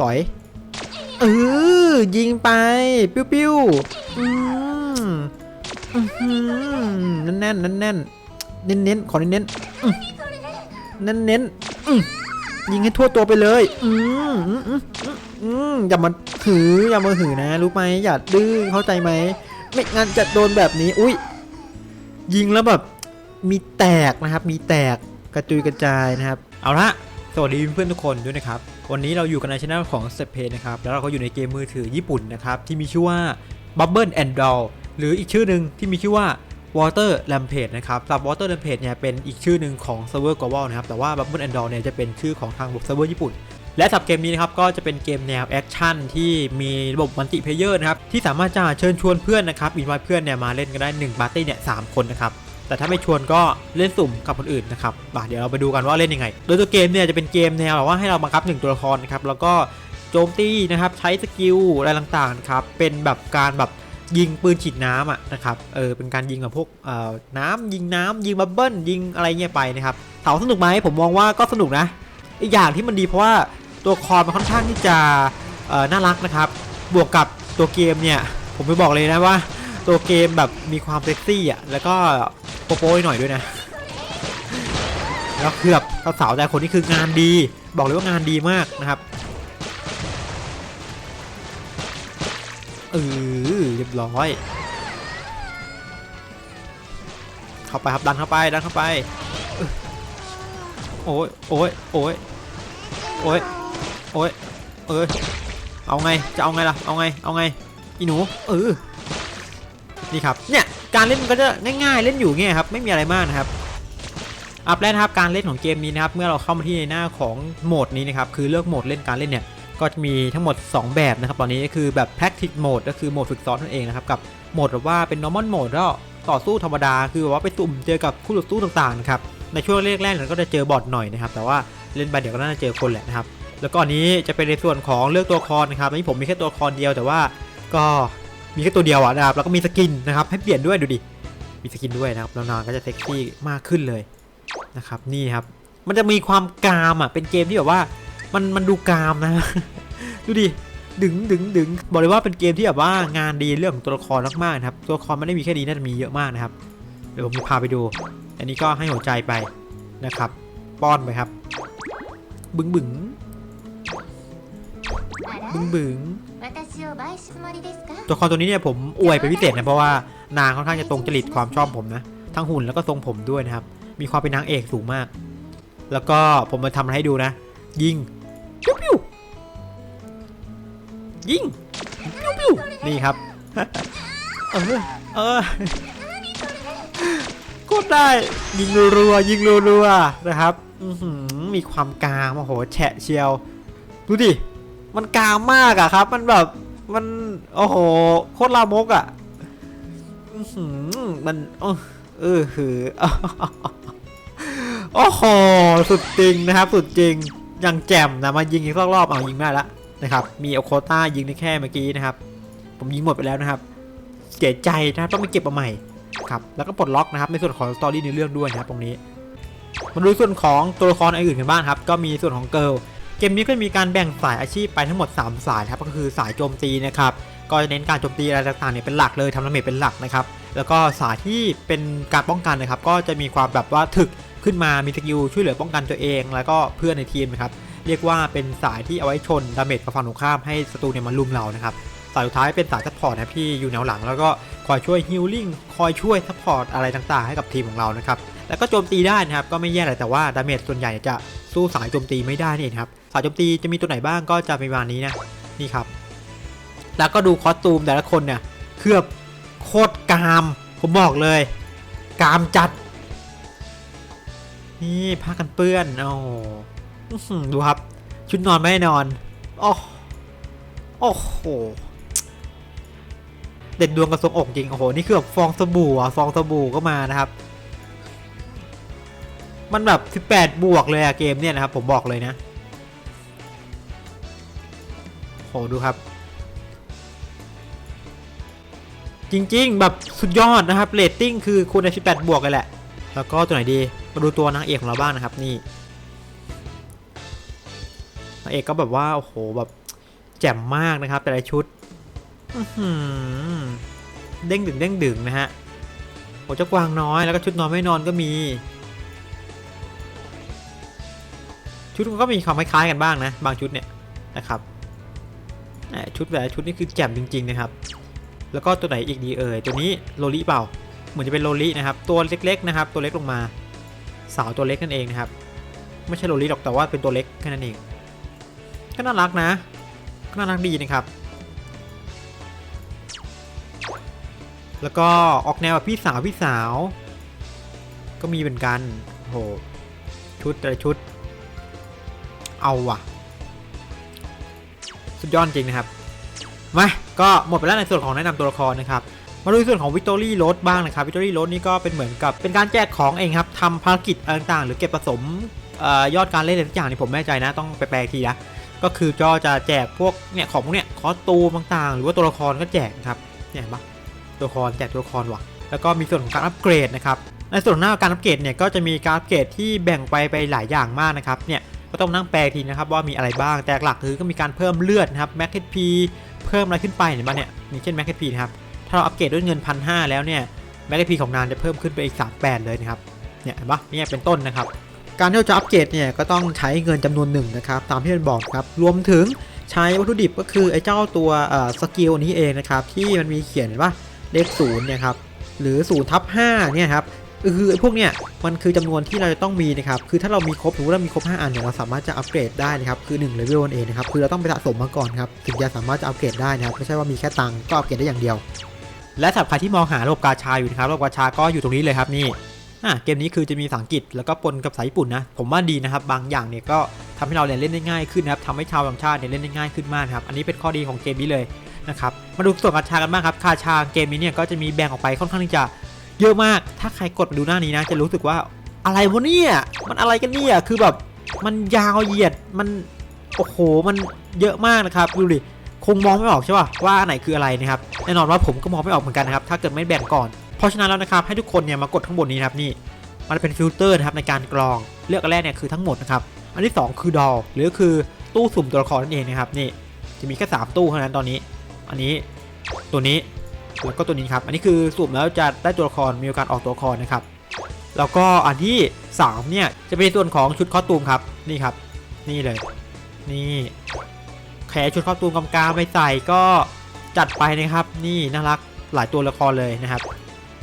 สอยเออยิงไป ปิ้วปิ้วๆอืมแน่นแน่นแน่นเน้นเน้นๆขอเน้นเน้นๆอื้อเน้นเน้นยิงให้ทั่วตัวไปเลย อืมอืมอย่ามาหืออย่ามาหือนะ รู้ไหมอย่าดื้อเข้าใจไหมไม่งั้นจะโดนแบบนี้ อุ้ยยิงแล้วแบบ มีแตกนะครับ มีแตกกระจุยกระจายนะครับ เอาละสวัสดีเพื่อนทุกคนด้วยนะครับ วันนี้เราอยู่กันในช่องของ s t e p a y นะครับ แล้วเราก็อยู่ในเกมมือถือญี่ปุ่นนะครับ ที่มีชื่อว่า Bubble and Doll หรืออีกชื่อหนึ่งที่มีชื่อว่า Water Rampage นะครับสำหรับ Water Rampage เนี่ยเป็นอีกชื่อหนึ่งของเซิร์ฟเวอร์ global นะครับ แต่ว่า Bubble and Doll เนี่ยจะเป็นชื่อของทางเซิร์ฟเวอร์ญี่ปุ่น และสำหรับเกมนี้นะครับก็จะเป็นเกมแนวแอคชั่นที่มีระบบมัลติเพเยอร์นะครับที่สามารถจะเชิญชวนเพื่อนนะครับอินไว้เพื่อนเนี่ยมาเล่นกันได้1ปาร์ตี้เนี่ยสามคนนะครับ แต่ถ้าไม่ชวนก็เล่นสุ่มกับคนอื่นนะครับมาเดี๋ยวเราไปดูกันว่าเล่นยังไง โดยตัวเกมเนี่ยจะเป็นเกมแนวแบบว่าให้เราบังคับหนึ่งตัวละครนะครับแล้วก็โจมตีนะครับใช้สกิลอะไรต่างๆครับเป็นแบบการแบบยิงปืนฉีดน้ำอะนะครับเออเป็นการยิงกับพวกเอ่อน้ำยิงน้ำยิงบับเบิ้ลยิงอะไรเงี้ยไปนะครับถามว่าสนุกไหมผมมองว่าก็สนุกนะอีกอย่างที่มันดีเพราะว่าตัวละครมันค่อนข้างที่จะเอ่อน่ารักนะครับ บวกกับตัวเกมเนี่ย ผมไปบอกเลยนะว่า ตัวเกมแบบมีความเซ็กซี่อะแล้วก็ โป๊ะๆหน่อยด้วยนะแล้วคือแบบสาวแต่คนนี้คืองานดี บอกเลยว่างานดีมากนะครับเออเรียบร้อย เข้าไปครับดันเข้าไปดันเข้าไปโอ้ยโอ้ยโอ้ยโอ้ยโอ้ยเออเอาไงจะเอาไงล่ะเอาไงเอาไงอีหนูเออนี่ครับเนี่ย การเล่นมันก็จะง่ายๆเล่นอยู่เงี้ยครับไม่มีอะไรมากนะครับอัพแรกนะครับการเล่นของเกมนี้นะครับเมื่อเราเข้ามาที่ในหน้าของโหมดนี้นะครับคือเลือกโหมดเล่นการเล่นเนี่ยก็จะมีทั้งหมด 2 แบบนะครับตอนนี้ก็คือแบบ practice mode ก็คือโหมดฝึกซ้อมนั่นเองนะครับกับโหมดแบบว่าเป็น normal mode แล้วต่อสู้ธรรมดาคือแบบว่าไปตุ่มเจอกับคู่ต่อสู้ต่างๆนะครับในช่วงแรกๆเราก็จะเจอบอทหน่อยนะครับแต่ว่าเล่นไปเดี๋ยวก็น่าจะเจอคนแหละนะครับแล้วก็อันนี้จะเป็นในส่วนของเลือกตัวละครนะครับอันนี้ผมมีแค่ตัวละครเดียวแต่ว่าก็ มีแค่ตัวเดียวอะนะครับ แล้วก็มีสกินนะครับ ให้เปลี่ยนด้วยดูดิ มีสกินด้วยนะครับ แล้วนางก็จะเซ็กซี่มากขึ้นเลยนะครับ นี่ครับ มันจะมีความกามอะ เป็นเกมที่แบบว่า มัน มันดูกามนะ ดูดิ ดึงดึงดึงบอกเลยว่าเป็นเกมที่แบบว่างานดีเรื่องของตัวละครมากๆนะครับ ตัวละครไม่ได้มีแค่นี้น่าจะมีเยอะมากนะครับ เดี๋ยวผมจะพาไปดู อันนี้ก็ให้หัวใจไปนะครับ ป้อนไปครับ บึงบึง บึงบ้งตัวละครตัวนี้เนี่ยผมอวยไปพิเศษนะเพราะว่านางค่อนข้างจะตรงจริตความชอบผมนะ ทั้งหุ่นแล้วก็ทรงผมด้วยนะครับ มีความเป็นนางเอกสูงมาก แล้วก็ผมมาทำอะไรให้ดูนะ ยิงปิ้วปิ้วยิงปิ้วปิ้วนี่ครับเออเออโคตรได้ยิงรัวยิงรัวนะครับมีความกลางโอ้โหแฉะเชียวดูดิ มันกามมากอะครับ มันแบบมันโอ้โหโคตรลามกอะมันเออเฮือโอ้โหสุดจริงนะครับสุดจริงยังแจ่มนะมายิงอีกรอบๆเอายิงได้ละนะครับ มีโอโคต้ายิงได้แค่เมื่อกี้นะครับ ผมยิงหมดไปแล้วนะครับเสียใจนะครับต้องไปเก็บมาใหม่ครับแล้วก็ปลดล็อกนะครับในส่วนของสตอรี่ในเรื่องด้วยนะครับตรงนี้มาดูส่วนของตัวละครอื่นกันบ้างครับ ก็มีส่วนของเกิร์ล เกมนี้ก็มีการแบ่งสายอาชีพไปทั้งหมด 3 สายครับก็คือสายโจมตีนะครับก็จะเน้นการโจมตีอะไรต่างๆเนี่ยเป็นหลักเลยทำดาเมจเป็นหลักนะครับแล้วก็สายที่เป็นการป้องกันนะครับก็จะมีความแบบว่าถึกขึ้นมามีสกิลช่วยเหลือป้องกันตัวเอง แล้วก็เพื่อนในทีมนะครับเรียกว่าเป็นสายที่เอาไว้ชนดาเมจกับฝั่งตรงข้ามให้ศัตรูเนี่ยมาลุมเรานะครับสายสุดท้ายเป็นสายซัพพอร์ตนะครับที่อยู่แนวหลัง แล้วก็คอยช่วยฮิลลิ่งคอยช่วยซัพพอร์ตอะไรต่างๆ ให้กับทีมของเรานะครับแล้วก็โจมตีได้นะครับก็ไม่แย่เลยแต่ว่าดาเมจส่วนใหญ่จะสู้สายโจมตีไม่ได้นี่ครับ สาโจมตีจะมีตัวไหนบ้างก็จะประมาณนี้นะนี่ครับ แล้วก็ดูคอสตูมแต่ละคนเนี่ยเคลือบโคตรกาม ผมบอกเลย กามจัด นี่ผ้ากันเปื้อนโอ้ดูครับ ชุดนอนไม่ได้นอนโอ้โอ้โหเด็ดดวงกระทรงอกจริงโอ้โหนี่คือแบบฟองสบู่อะฟองสบู่ก็มานะครับ มันแบบ 18 บวกเลยอะเกมเนี่ยนะครับ ผมบอกเลยนะ หดูครับ จริงๆ แบบสุดยอดนะครับเรตติ้งคือคูณใน18 บวกเลยแหละ แล้วก็ตัวไหนดีมาดูตัวนางเอกของเราบ้างนะครับนี่นางเอกก็แบบว่าโอ้โหแบบแจ่มมากนะครับ แต่ละชุดเด้งดึงเด้งดึงนะฮะหัวเจ้ากวางน้อยแล้วก็ชุดนอนไม่นอนก็มี ชุดมันก็มีความคล้ายๆกันบ้างนะ บางชุดเนี่ยนะครับ ชุดแต่ชุดนี่คือแจ่มจริงๆนะครับ แล้วก็ตัวไหนอีกดีเอ่ย ตัวนี้โลลิเปล่า เหมือนจะเป็นโลลินะครับ ตัวเล็กๆนะครับ ตัวเล็กลงมา สาวตัวเล็กนั่นเองนะครับ ไม่ใช่โลลิหรอกแต่ว่าเป็นตัวเล็กแค่นั้นเอง ก็น่ารักนะ ก็น่ารักดีนะครับ แล้วก็ออกแนวแบบพี่สาวพี่สาว ก็มีเหมือนกัน โห ชุดแต่ชุด เอาว่ะ สุดยอดจริงนะครับ มา ก็หมดไปแล้วในส่วนของแนะนำตัวละครนะครับ มาดูในส่วนของวิ c ตอรี่ร d บ้างนะครับวิ c ตอรี่ร d นี่ก็เป็นเหมือนกับเป็นการแจกของเองครับทำภารกิจต่างๆ หรือเก็บผสมออยอดการเล่นอะไรทุกอย่างนี่ผมไม่แน่ใจนะ ต้องไปแปลทีนะก็คือจอจะแจกพวกเนี่ยของพวกเนี้ยคอสตูมต่างๆ หรือว่าตัวละครก็แจกครับเนี่ยเห็นปะตัวละครแจกตัวละครว่ะแล้วก็มีส่วนของการอัปเกรดนะครับในส่วนหน้าการอัปเกรดเนี่ยก็จะมีการอัปเกรดที่แบ่งไปไปหลายอย่างมากนะครับเนี่ย ก็ต้องนั่งแปลทีนะครับว่ามีอะไรบ้าง แต่หลักคือก็มีการเพิ่มเลือดนะครับแม็กเพีเพิ่มอะไรขึ้นไปเห็นปะเนี่ยมีเช่นแม็กเพีนะครับถ้าเราอัปเกรดด้วยเงินพันห้าแล้วเนี่ยแม็กเพีของนานจะเพิ่มขึ้นไปอีก 3 8 เลยนะครับเนี่ยเห็นปะเนี่ยเป็นต้นนะครับ การที่เราจะอัปเกรดเนี่ยก็ต้องใช้เงินจำนวนหนึ่งนะครับตามที่มันบอกครับรวมถึงใช้วัตถุดิบก็คือไอ้เจ้าตัวสกิลนี้เองนะครับที่มันมีเขียนเห็นปะเลขศูนย์เนี่ยครับหรือ0ทับ5เนี่ยครับ คือพวกเนี่ยมันคือจำนวนที่เราจะต้องมีนะครับคือถ้าเรามีครบสมมติเรามีครบ 5 อันเนี่ยเราสามารถจะอัปเกรดได้นะครับคือ1เลเวลนั่นเองนะครับคือเราต้องไปสะสมมาก่อนครับถึงจะสามารถจะอัปเกรดได้นะครับไม่ใช่ว่ามีแค่ตังก็อัปเกรดได้อย่างเดียว และสำหรับใครที่มองหาระบบกาชาอยู่นะครับระบบกาชาก็อยู่ตรงนี้เลยครับนี่อะเกมนี้คือจะมีภาษาอังกฤษแล้วก็ปนกับภาษาญี่ปุ่นนะผมว่าดีนะครับบางอย่างเนี่ยก็ทำให้เราเล่นได้ง่ายขึ้นนะครับทำให้ชาวต่างชาติเนี่ยเล่นได้ง่ายขึ้นมากครับอันนี้เป็นข้อดีของเกมนี้เลยนะครับมาดูส่วนกาชากันบ้างครับคาชาเกมนี้เนี่ยก็จะมีแบ่งออกไปค่อนข้างที่จะ เยอะมาก ถ้าใครกดมาดูหน้านี้นะ จะรู้สึกว่าอะไรวะเนี่ย มันอะไรกันเนี่ย คือแบบมันยาวเหยียด มันโอ้โห มันเยอะมากนะครับดูดิ คงมองไม่ออกใช่ป่ะว่าอันไหนคืออะไรนะครับ แน่นอนว่าผมก็มองไม่ออกเหมือนกันนะครับ ถ้าเกิดไม่แบ่งก่อน เพราะฉะนั้นแล้วนะครับ ให้ทุกคนเนี่ยมากดข้างบนนี้นะครับนี่ มันเป็นฟิลเตอร์นะครับในการกรอง เลือกอันแรกเนี่ยคือทั้งหมดนะครับ อันที่ 2 คือดอลหรือคือตู้สุ่มตัวละครนั่นเองนะครับนี่ จะมีแค่3ตู้เท่านั้นตอนนี้ อันนี้ ตัวนี้ แล้วก็ตัวนี้ครับ อันนี้คือสุ่มแล้วจะได้ตัวละครมีโอกาสออกตัวละครนะครับ แล้วก็อันที่3เนี่ยจะเป็นส่วนของชุดคอสตูมครับ นี่ครับ นี่เลย นี่แขชุดคอสตูมกำกาไปใส่ก็จัดไปนะครับ นี่น่ารักหลายตัวละครเลยนะครับ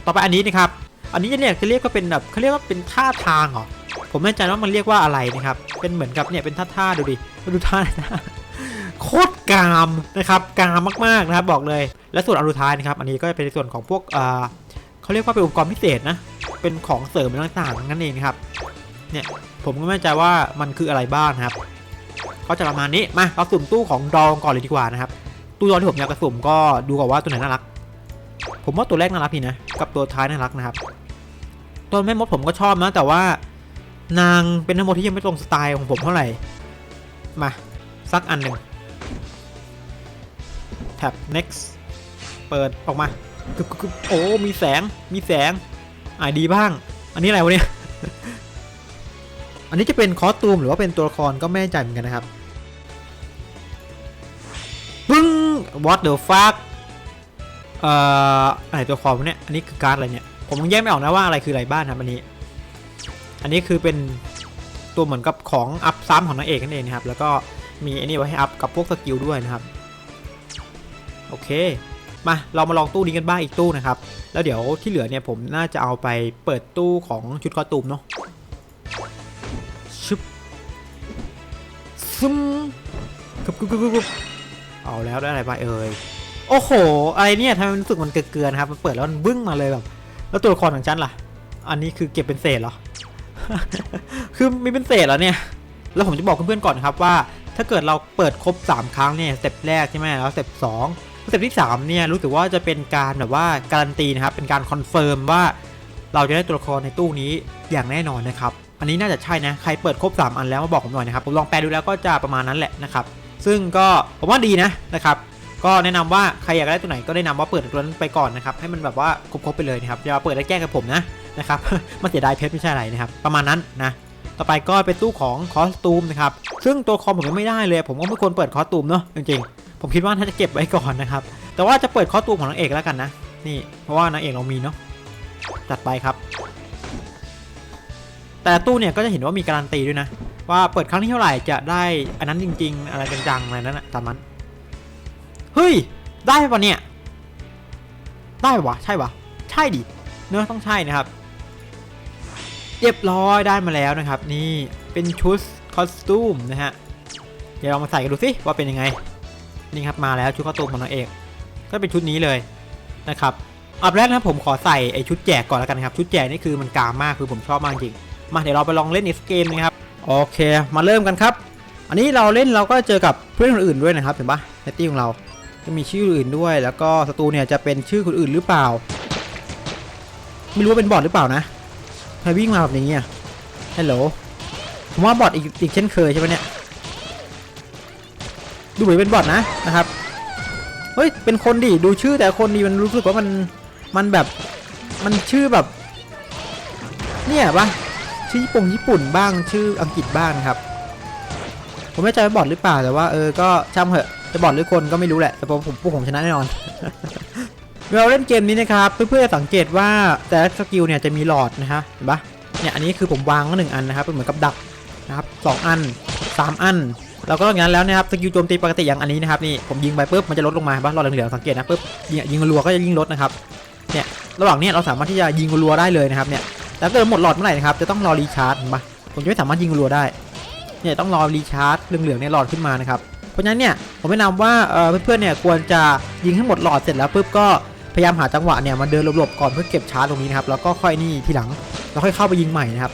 ต่อไปอันนี้นะครับ อันนี้จะเรียกจะเรียกก็เป็นแบบเขาเรียกว่าเป็นท่าทางเหรอ ผมไม่แน่ใจว่ามันเรียกว่าอะไรนะครับ เป็นเหมือนกับเนี่ยเป็นท่าท่าๆดูดิ ดูท่านะ โคตรกามนะครับกามมากๆนะครับบอกเลย และส่วนอันสุดท้ายนะครับอันนี้ก็จะเป็นส่วนของพวกเออเขาเรียกว่าเป็นอุปกรณ์พิเศษนะเป็นของเสริมต่างๆนั่นเองนะครับเนี่ยผมก็ไม่แน่ใจว่ามันคืออะไรบ้างครับก็จะประมาณนี้มาเราสุ่มตู้ของดองก่อนเลยดีกว่านะครับตู้ดองที่ผมอยากจะสุ่มก็ดูก่อนว่าตัวไหนน่ารัก ผมว่าตัวแรกน่ารักดีนะกับตัวท้ายน่ารักนะครับตัวแม่มดผมก็ชอบนะแต่ว่านางเป็นแม่มดที่ยังไม่ตรงสไตล์ของผมเท่าไหร่มาสักอันหนึ่ง ท็บ next เปิดออกมากึบกึบโอ้ มีแสง มีแสง อ่าดีบ้าง อันนี้อะไรวะเนี่ย อันนี้จะเป็นคอสตูมหรือว่าเป็นตัวละครก็ไม่แน่ใจเหมือนกันนะครับปึ้ง what the fuck เอ่ออะไรตัวละครวะเนี่ย อันนี้คือการ์ดอะไรเนี่ย ผมยังแยกไม่ออกนะว่าอะไรคืออะไรบ้างครับอันนี้ อันนี้คือเป็นตัวเหมือนกับของอัพซ้ำของนางเอกนั่นเองนะครับ แล้วก็มีอันนี้ไว้ให้อัพกับพวกสกิลด้วยนะครับ โอเค มาเรามาลองตู้นี้กันบ้างอีกตู้นะครับ แล้วเดี๋ยวที่เหลือเนี่ยผมน่าจะเอาไปเปิดตู้ของชุดคอตูมเนาะชึบซึมกึบกึบกึบกึบกึบเอาแล้วได้อะไรไปเอ่ยโอ้โหอะไรเนี่ยทำไมรู้สึกมันเกลือๆนะครับมันเปิดแล้วมันบึ้งมาเลยแบบ แล้วตัวละครของฉันล่ะ อันนี้คือเก็บเป็นเศษเหรอคือมีเป็นเศษแล้วเนี่ย แล้วผมจะบอกเพื่อนๆก่อนนะครับว่า ถ้าเกิดเราเปิดครบ 3 ครั้งเนี่ยสเต็ปแรกใช่ไหมแล้วสเต็ปสอง สเต็ปที่ 3 เนี่ยรู้สึกว่าจะเป็นการแบบว่าการันตีนะครับ เป็นการคอนเฟิร์มว่าเราจะได้ตัวละครในตู้นี้อย่างแน่นอนนะครับ อันนี้น่าจะใช่นะ ใครเปิดครบ 3 อันแล้วมาบอกผมหน่อยนะครับ ผมลองแปลดูแล้วก็จะประมาณนั้นแหละนะครับ ซึ่งก็ผมว่าดีนะนะครับ ก็แนะนำว่าใครอยากได้ตัวไหนก็แนะนำว่าเปิดตัวนั้นไปก่อนนะครับ ให้มันแบบว่าครบๆไปเลยนะครับอย่าเปิดแล้วแกล้งกับผมนะนะครับ มันเสียดายเพชรไม่ใช่อะไรนะครับ ประมาณนั้นนะต่อไปก็เป็นตู้ของคอสตูมนะครับ ซึ่งตัวคอมผมยังไม่ได้เลย ผมก็ไม่ควรเปิดคอสตูมเนาะจริง ผมคิดว่าน่าจะเก็บไว้ก่อนนะครับ แต่ว่าจะเปิดข้อตูมของนางเอกแล้วกันนะ นี่ เพราะว่านางเอกเรามีเนาะ จัดไปครับ แต่ตู้เนี่ยก็จะเห็นว่ามีการันตีด้วยนะ ว่าเปิดครั้งที่เท่าไหร่จะได้อันนั้นจริง ๆ อะไรจังๆอะไรนั้นนะตามนั้น เฮ้ย ได้ปะเนี่ย ได้วะ ใช่วะ ใช่ดิ เนื้อต้องใช่นะครับ เรียบร้อยได้มาแล้วนะครับ นี่ เป็นชุดคอสตูมนะฮะ เดี๋ยวเรามาใส่กันดูสิว่าเป็นยังไง นี่ครับมาแล้วชุดคอสตูมของนางเอก ก็เป็นชุดนี้เลยนะครับอันแรกนะผมขอใส่ไอชุดแจกก่อนแล้วกันครับชุดแจกนี่คือมันกามากคือผมชอบมากจริงมาเดี๋ยวเราไปลองเล่น X เกมนะครับโอเค มาเริ่มกันครับ อันนี้เราเล่นเราก็เจอกับเพื่อนคนอื่นด้วยนะครับเห็นปะในตี้ของเราจะมีชื่ออื่นด้วย แล้วก็ศัตรูเนี่ยจะเป็นชื่อคนอื่นหรือเปล่า ไม่รู้ว่าเป็นบอทหรือเปล่านะใครวิ่งมาแบบนี้อะฮัลโหลผมว่าบอทอีกอีกเช่นเคยใช่ไหมเนี่ย ดูเหมือนเป็นบอทนะนะครับเฮ้ยเป็นคนดิดูชื่อแต่คนดีมันรู้สึกว่ามันมันแบบมันชื่อแบบ เนี่ยปะชื่อญี่ปุ่นญี่ปุ่นบ้างชื่ออังกฤษบ้างนะครับ ผมไม่ใจว่าบอทหรือเปล่าแต่ว่าเออก็ช่างเถอะจะบอทหรือคนก็ไม่รู้แหละแต่ผมผมพวกผมชนะแน่นอนเราเล่นเกมนี้นะครับเพื่อๆจะสังเกตว่าแต่ละสกิลเนี่ยจะมีหลอดนะฮะเห็นปะเนี่ยอันนี้คือผมวางมาหนึ่งอันนะครับเป็นเหมือนกับดักนะครับสองอันสามอัน แล้วก็อย่างนั้นแล้วนะครับสกิลโจมตีปกติอย่างอันนี้นะครับนี่ผมยิงไปปุ๊บมันจะลดลงมาบ้านรอยเหลืองๆสังเกตนะปุ๊บยิงยิงรัวก็จะยิ่งลดนะครับเนี่ยระหว่างนี้เราสามารถที่จะยิงรัวได้เลยนะครับเนี่ยแล้วเกิดหมดหลอดเมื่อไหร่นะครับจะต้องรอรีชาร์จเห็นปะผมจะไม่สามารถยิงรัวได้เนี่ยต้องรอรีชาร์จเหลืองๆเนี่ยหลอดขึ้นมานะครับเพราะฉะนั้นเนี่ยผมแนะนำว่าเพื่อนๆเนี่ยควรจะยิงให้หมดหลอดเสร็จแล้วปุ๊บก็พยายามหาจังหวะเนี่ยมาเดินหลบๆก่อนเพื่อเก็บชาร์จตรงนี้นะครับแล้วก็ค่อยนี่ทีหลังแล้วค่อยเข้าไปยิงใหม่นะครับ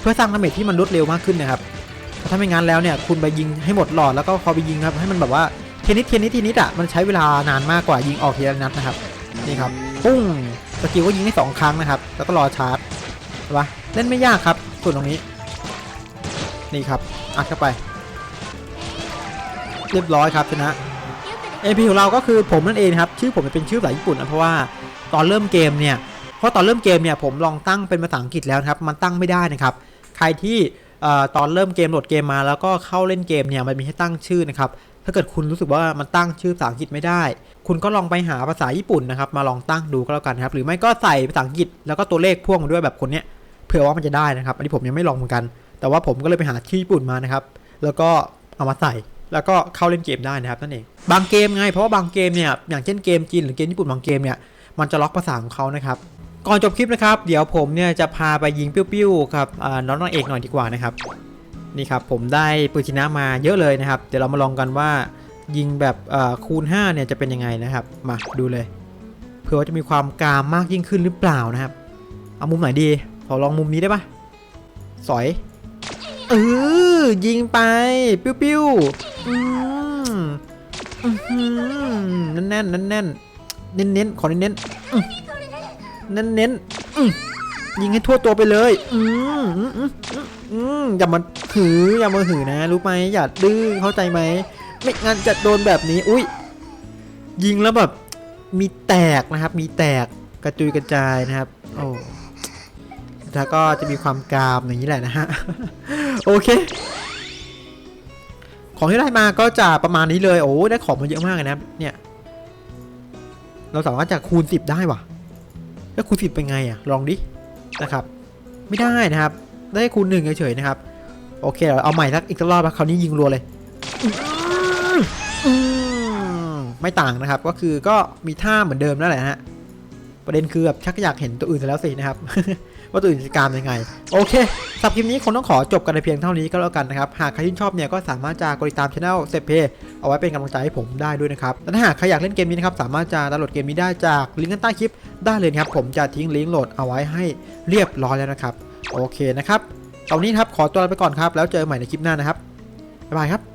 เพื่อสร้างดาเมจที่มันรวดเร็วมากขึ้นนะครับ ถ้าไม่งั้นแล้วเนี่ยคุณไปยิงให้หมดหลอดแล้วก็พอไปยิงครับให้มันแบบว่าเทนิดเทนิดเทนิดอะมันใช้เวลานานมากกว่ายิงออกทีละนัดนะครับนี่ครับปุ้งสกิลก็ยิงได้สองครั้งนะครับ แล้วก็รอชาร์จใช่ปะเล่นไม่ยากครับส่วนตรงนี้ นี่ครับอัดเข้าไป เรียบร้อยครับชนะเอพีของเราก็คือผมนั่นเองครับชื่อผมเป็นชื่อภาษาญี่ปุ่นนะเพราะว่าตอนเริ่มเกมเนี่ยเพราะตอนเริ่มเกมเนี่ยผมลองตั้งเป็นภาษาอังกฤษแล้วครับมันตั้งไม่ได้นะครับ ใครที่ ตอนเริ่มเกมโหลดเกมมาแล้วก็เข้าเล่นเกมเนี่ยมันมีให้ตั้งชื่อนะครับถ้าเกิดคุณรู้สึกว่ามันตั้งชื่อภาษาอังกฤษไม่ได้ คุณก็ลองไปหาภาษาญี่ปุ่นนะครับมาลองตั้งดูก็แล้วกันครับหรือไม่ก็ใส่ภาษาอังกฤษแล้วก็ตัวเลขพ่วงมาด้วยแบบคนเนี้ยเผื่อว่ามันจะได้นะครับ อันนี้ผมยังไม่ลองเหมือนกัน แต่ว่าผมก็เลยไปหาที่อญี่ปุ่นมานะครับแล้วก็เอามาใส่แล้วก็เข้าเล่นเกมได้นะครับนั่นเองบางเกมไงเพราะว่าบางเกมเนี่ยอย่างเช่นเกมจีนหรือเกมญี่ปุ่นบางเกมเนี่ยมันจะล็อกภาษาของเขานะครับ ก่อนจบคลิปนะครับ เดี๋ยวผมเนี่ยจะพาไปยิงปิ้วๆครับน้องนางเอกหน่อยดีกว่านะครับนี่ครับผมได้ปืนชินะมาเยอะเลยนะครับ เดี๋ยวเรามาลองกันว่ายิงแบบคูณ5เนี่ยจะเป็นยังไงนะครับ มาดูเลย เผื่อว่าจะมีความกามมากยิ่งขึ้นหรือเปล่านะครับ เอามุมไหนดี ขอลองมุมนี้ได้ปะสอยเออยิงไป ปิ้วปิ้วๆอืมแน่นแน่นแน่นเน้นเน้นๆขอเน้นเน้นๆ เน้นเน้นยิงให้ทั่วตัวไปเลยอืมอืมอืมอืมอืมอย่ามาหืออย่ามาหือนะ รู้ไหมอย่าดื้อเข้าใจไหม ไม่งั้นจะโดนแบบนี้ อุ้ยยิงแล้วแบบ มีแตกนะครับ มีแตกกระจุยกระจายนะครับ โอ้แล้วก็จะมีความกรามอย่างนี้แหละนะฮะ โอเค ของที่ได้มาก็จะประมาณนี้เลย โอ้ได้ของมาเยอะมากเลยนะ เนี่ย เราสามารถจะคูณ 10 ได้ว่ะ แล้วคูณสิบเป็นไงอะลองดินะครับ ไม่ได้นะครับ ได้คูณหนึ่งเฉยๆนะครับ โอเคเดี๋ยวเอาใหม่สักอีกสักรอบนะคราวนี้ยิงรัวเลยไม่ต่างนะครับ ก็คือก็มีท่าเหมือนเดิมนั่นแหละฮะประเด็นคือแบบชักอยากเห็นตัวอื่นแล้วสินะครับ ว่าตัวอื่นจะการยังไง โอเคสับคลิปนี้คงต้องขอจบกันในเพียงเท่านี้ก็แล้วกันนะครับ หากใครที่นชอบเนี่ยก็สามารถจะกดติดตามช anel เซเพเอาไว้เป็นกำลังใจให้ผมได้ด้วยนะครับและถ้าหากใครอยากเล่นเกมนี้นะครับสามารถจะดาวน์โหลดเกมนี้ได้จากลิงก์ใต้คลิปได้เลยครับผมจะทิ้งลิงก์โหลดเอาไว้ให้เรียบร้อยแล้วนะครับ โอเคนะครับตอนนี้ครับขอตัวลาไปก่อนครับแล้วเจอกันใหม่ในคลิปหน้านะครับบ๊ายบายครับ